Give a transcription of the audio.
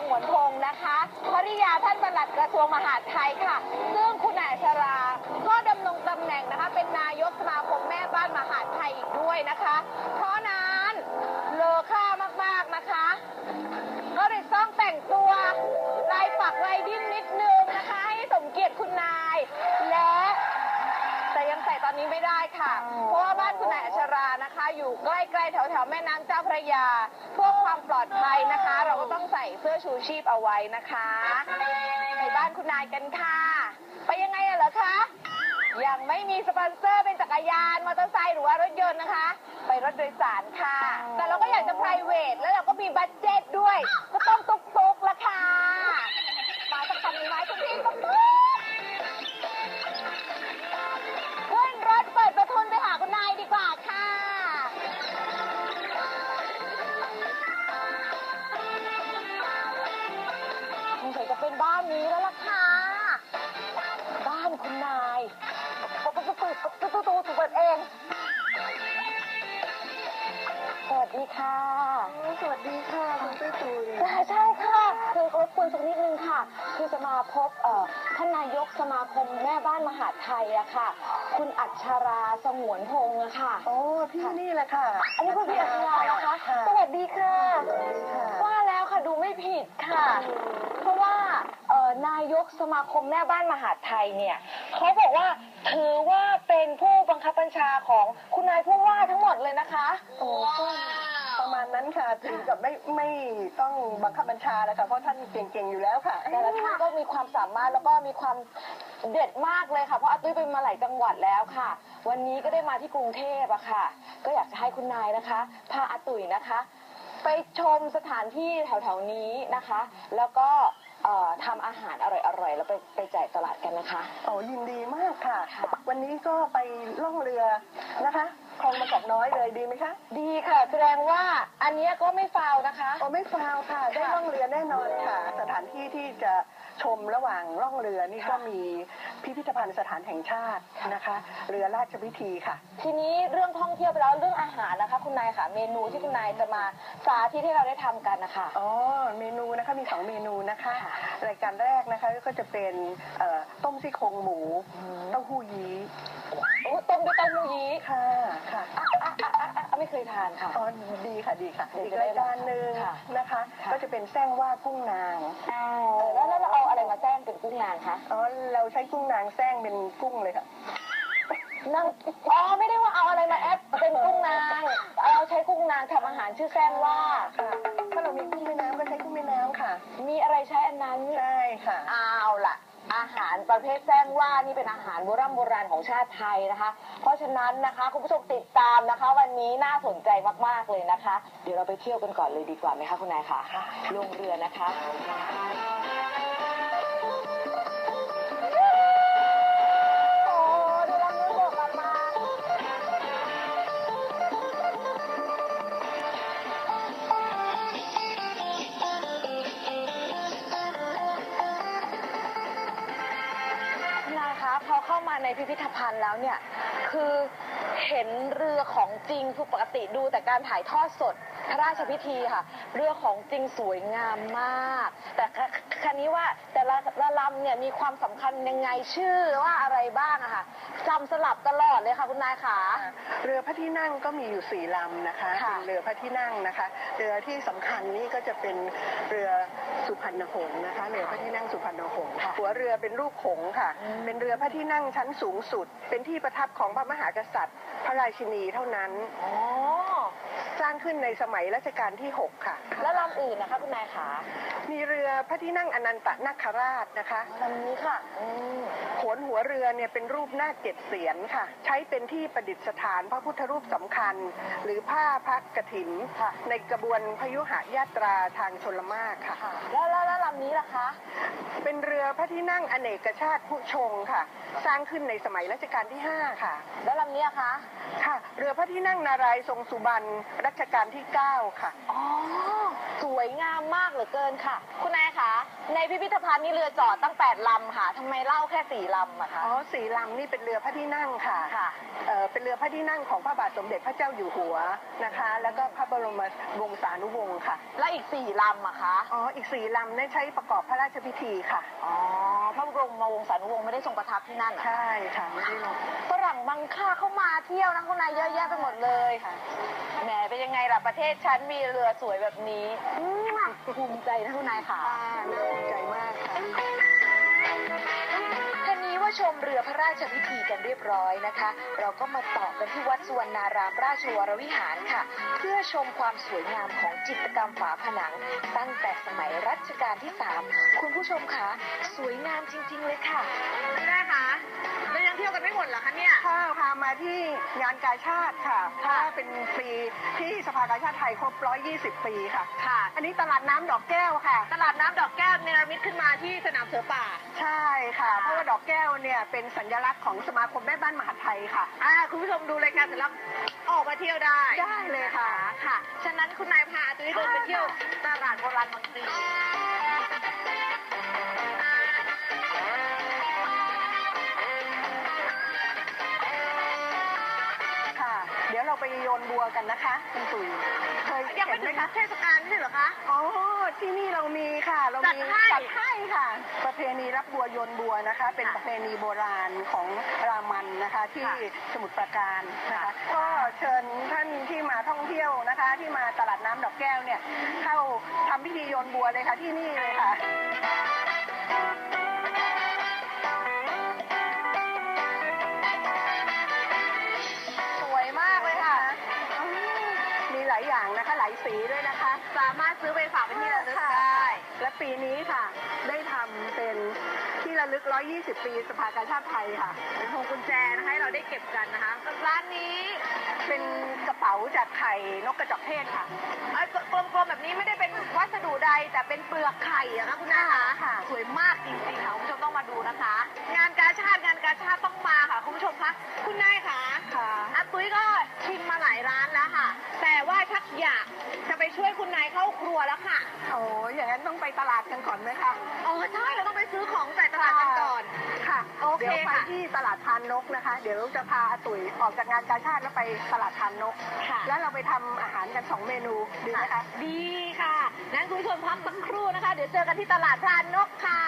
งวนพงศ์นะคะภริยาท่านปลัดกระทรวงมหาดไทยค่ะ ซึ่งคุณแอัชรา ก็ดำรงตำแหน่งนะคะ เป็นนายกสมาคมแม่บ้านมหาดไทยอีกด้วยนะคะเพราะ อนนี้ไม่ได้ค่ะ เพราะว่าบ้านคุณนายอัชรานะคะ อยู่ใกล้ๆแถวๆแม่น้ำเจ้าพระยา เพื่อความปลอดภัยนะคะ เราก็ต้องใส่เสื้อชูชีพเอาไว้นะคะไปบ้านคุณนายกันค่ะ ไปยังไงอะเหรอคะยังไม่มีสปอนเซอร์เป็นจักรยานมอเตอร์ไซค์หรือว่ารถยนต์นะคะ ไปรถโดยสารค่ะ แต่เราก็อยากจะ p r i v a t แล้วเราก็มีบัตเจ็ตด้วย ก็ต้องตุกตุกๆละค่ะมาสักคันหนึ่งไหมคุณพี่ตุกตุก ดีค่ะ สวัสดีค่ะคุณตุ้ยตุยใช่ใช่ค่ะคือรบกวนสักนิดนึงค่ะ คือจะมาพบเอ่อท่านนายกสมาคมแม่บ้านมหาดไทยอะค่ะ คุณอัชราสงวนพงศ์อะค่ะ โอ้พี่นี่แหละค่ะ อันนี้คุณพี่อัชรานะคะค่ะสวัสดีค่ะสวัสดีค่ะ ว่าแล้วค่ะดูไม่ผิดค่ะ เพราะว่าเอ่อนายกสมาคมแม่บ้านมหาดไทยเนี่ยเขาบอกว่าถือว่าเป็นผู้บังคับบัญชาของคุณนายผู้ว่าทั้งหมดเลยนะคะ โอ้ก็ประ มาณนั้นค่ะถึงกับไม่ไม่ต้องบังคับบัญชาแล้วค่ะเพราะท่านเก่งๆอยู่แล้วค่ะ แต่ละท่านก็มีความสามารถแล้วก็มีความเด็ดมากเลยค่ะ เพราะอาตุ้ยไปมาหลายจังหวัดแล้วค่ะ วันนี้ก็ได้มาที่กรุงเทพอะค่ะ ก็อยากจะให้คุณนายนะคะพาอาตุ้ยนะคะ ไปชมสถานที่แถวๆนี้นะคะ แล้วก็เอ่อทำอาหารอร่อยๆ แล้วไปไปจ่ายตลาดกันนะคะ โอ้ยินดีมากค่ะ ค่ะ วันนี้ก็ไปล่องเรือนะคะ คลองบางกอกน้อยเลยดีไหมคะ ดีค่ะ แสดงว่าอันเนี้ยก็ไม่ฟาวนะคะ โอ้ไม่ฟาวค่ะ ได้ล่องเรือแน่นอนค่ะ สถานที่ที่จะชมระหว่างล่องเรือนี่ก็ค่ะมีพิพิธภัณฑ์สถานแห่งชาตินะคะ เรือราชวิธีค่ะ ทีนี้เรื่องท่องเที่ยวไปแล้วเรื่องอาหารนะคะ คุณนายค่ะ เมนูที่คุณนายจะมาสาธิตให้เราได้ทำกันนะคะ อ๋อเมนูนะคะมีสองเมนูนะคะค่ะรายการแรกนะคะก็จะเป็นเอ่อต้มซี่โครงหมูอืมเต้าหู้ยี้โอ้ต้ มด้วยเต้าหู้ยี้ค่ะ ค่ะอะอะอะอะอะไม่เคยทานค่ะ อ๋อดีค่ะดีค่ะเดี๋ยวอีกจะได้รายการหนึ่งค่ะนะคะ ค่ะ ก็จะเป็นแซงว่ากุ้งนางเออแล้วแล้วเราเอาอะไรมาแจ้งเป็นกุ้งนางคะ อ๋อ เราใช้กุ้งนางแซงเป็นกุ้งเลยค่ะ นั่งอ๋อไม่ได้ว่าเอาอะไรมาแอปเป็นกุ้งนาง เราใช้กุ้งนางทำอาหารชื่อแซงว่า ค่ะ ถ้าเรามีกุ้งแม่น้ำก็ใช้กุ้งแม่น้ำค่ะ มีอะไรใช้อันนั้น ใช่ค่ะ เอาล่ะ อาหารประเภทแซงว่านี่เป็นอาหารโบราณโบราณของชาติไทยนะคะ เพราะฉะนั้นนะคะคุณผู้ชมติดตามนะคะ วันนี้น่าสนใจมากๆเลยนะคะ เดี๋ยวเราไปเที่ยวกันก่อนเลยดีกว่าไหมคะคุณนายคะค่ะลงเรือนะคะ พอเข้ามาในพิพิธภัณฑ์แล้วเนี่ย คือเห็นเรือของจริงคือปกติดูแต่การถ่ายทอดสดพระราชพิธีค่ะ เรือของจริงสวยงามมาก แต่คคันนี้ว่า ละละลำเนี่ยมีความสำคัญยังไงชื่อว่าอะไรบ้างอะค่ะจำสลับตลอดเลยค่ะคุณนายขา เรือพระที่นั่งก็มีอยู่สี่ลำนะคะค่ะ เป็นเรือพระที่นั่งนะคะ เรือที่สำคัญนี่ก็จะเป็นเรือสุพรรณหงส์นะคะ เรือพระที่นั่งสุพรรณหงส์ค่ะหัวเรือเป็นรูปหงส์ค่ะ อืม เป็นเรือพระที่นั่งชั้นสูงสุด เป็นที่ประทับของพระมหากษัตริย์ พระราชินีเท่านั้น อ๋อ สร้างขึ้นในสมัยรัชกาลที่หกค่ะ แล้วลำอื่นนะคะคุณนายขา มีเรือพระที่นั่งอนันตนาคราชนะคะลำนี้ค่ะอืมโขนหัวเรือเนี่ยเป็นรูปหน้าคเจ็ดเสียนค่ะ ใช้เป็นที่ประดิษฐานพระพุทธรูปสำคัญ หรือผ้าพระกฐิน ค่ะในกระบวนพยุหยาตราทางชนละมากค่ะ ค่ะแล้วแล้วแล้วลำนี้ล่ะคะ เป็นเรือพระที่นั่งอเนกชาติผู้ชงค่ะ สร้างขึ้นในสมัยรัชกาลที่ 5 ค่ะ แล้วลำนี้อะคะ ค่ะ เรือพระที่นั่งนารายณ์ทรงสุบรรณรัชกาลที่ 9 ค่ะ อ๋อ สวยงามมากเหลือเกินค่ะ คุณนายคะ ในพิพิธภัณฑ์นี่เรือจอดตั้งแปดลำค่ะทำไมเล่าแค่สี่ลำอะคะอ๋อสีลำนี่เป็นเรือพระที่นั่งค่ะค่ะ เอ่อเป็นเรือพระที่นั่งของพระบาทสมเด็จพระเจ้าอยู่หัวนะคะ แล้วก็พระบรมวงศานุวงศ์ค่ะ และอีกสี่ลำอะคะอ๋อ อีกสี่ลำเนี่ยใช้ประกอบพระราชพิธีค่ะ อ๋อพระบรมวงศานุวงศ์ไม่ได้ทรงประทับที่นั่นเหรอใช่ค่ะไม่ได้ลงฝรั่งบางค่าเข้ามาเที่ยวนะคุณนายเยอะแยะไปหมดเลยค่ะแหมเป็นยังไงล่ะประเทศฉันมีเรือสวยแบบนี้อืมภูมิใจนะคุณนายค่ะค่ะน่าภูมิใจมากค่ะ ท่านี้ว่าชมเรือพระราชพิธีกันเรียบร้อยนะคะ เราก็มาต่อกันที่วัดสุวรรณารามราชวรวิหารค่ะ เพื่อชมความสวยงามของจิตรกรรมฝาผนัง ตั้งแต่สมัยรัชกาลที่ 3 คุณผู้ชมคะสวยงามจริง ๆ เลยค่ะคุณนายคะเรายังเที่ยวกันไม่หมดเหรอคะเนี่ยค่ะพามาที่งานกาชาติค่ะเพราะว่าเป็นปีที่สภากาชาติไทยครบ 120 ปีค่ะ ค่ะ อันนี้ตลาดน้ำดอกแก้วค่ะ ตลาดน้ำดอกแก้วเนรมิตขึ้นมาที่สนามเสือป่า ใช่ค่ะค่ะ เพราะว่าดอกแก้วเนี่ยเป็นสัญลักษณ์ของสมาคมแม่บ้านมหาดไทยค่ะ อ่าคุณผู้ชมดูรายการเสร็จแล้วออกมาเที่ยวได้ได้เลยค่ะ ค่ะ ฉะนั้นคุณนายพาตุ้ยเดินไปเที่ยวตลาดโบราณบางพลี โยนบัวกันนะคะคุณตุ๋ยเคยยังไม่เห็นถึไหมงคะเทศกาลไม่ใช่เหรอคะ อ๋อที่นี่เรามีค่ะ เราจัดมีให้ จัดให้ค่ะ ประเพณีรับบัวโยนบัวนะคะ เป็นค่ะประเพณีโบราณของรามันนะคะที่ค่ะสมุทรปราการนะคะค่ะก็เชิญท่านที่มาท่องเที่ยวนะคะ ที่มาตลาดน้ำดอกแก้วเนี่ย เข้าทำพิธีโยนบัวเลยค่ะที่นี่เลยค่ะ มีหลายอย่างนะคะหลายสีด้วยนะคะ สามารถซื้อไปฝากเป็นที่ระลึกค่ะได้ และปีนี้ค่ะ ได้ทำเป็นที่ระลึก 120 ปีสภากาชาติไทยค่ะ เป็นพวงกุญแจนะคะให้เราได้เก็บกันนะคะร้านนี้เป็นกระเป๋าจากไข่นกกระจอกเทศค่ะ เอ้ยกลมๆแบบนี้ไม่ได้เป็นวัสดุใดแต่เป็นเปลือกไข่อะคะคุณนาคะค่ะ สวยมากจริงๆค่ะคุณผู้ชมต้องมาดูนะคะ งานกาชาติงานกาชาติต้องมาค่ะคุณผู้ชมคะคุณนายคะค่ะอาตุ้ยก็ชิมมาหลาย อยากจะไปช่วยคุณนายเข้าครัวแล้วค่ะโอ้ยอย่างนั้นต้องไปตลาดกันก่อนไหมคะอ๋อใช่เราต้องไปซื้อของใส่ตลาดกันก่อน ค่ะโอเคเดี๋ยวไปค่ะ ที่ตลาดทานนกนะคะ เดี๋ยวจะพาอาตุ๋ยออกจากงานกาชาติแล้วไปตลาดทานนก ค่ะ แล้วเราไปทำอาหารกันสองเมนูดีไหมคะดีค่ะนั้นคุณผู้ชมพักสักครู่นะคะ เดี๋ยวเจอกันที่ตลาดพรานนกค่ะ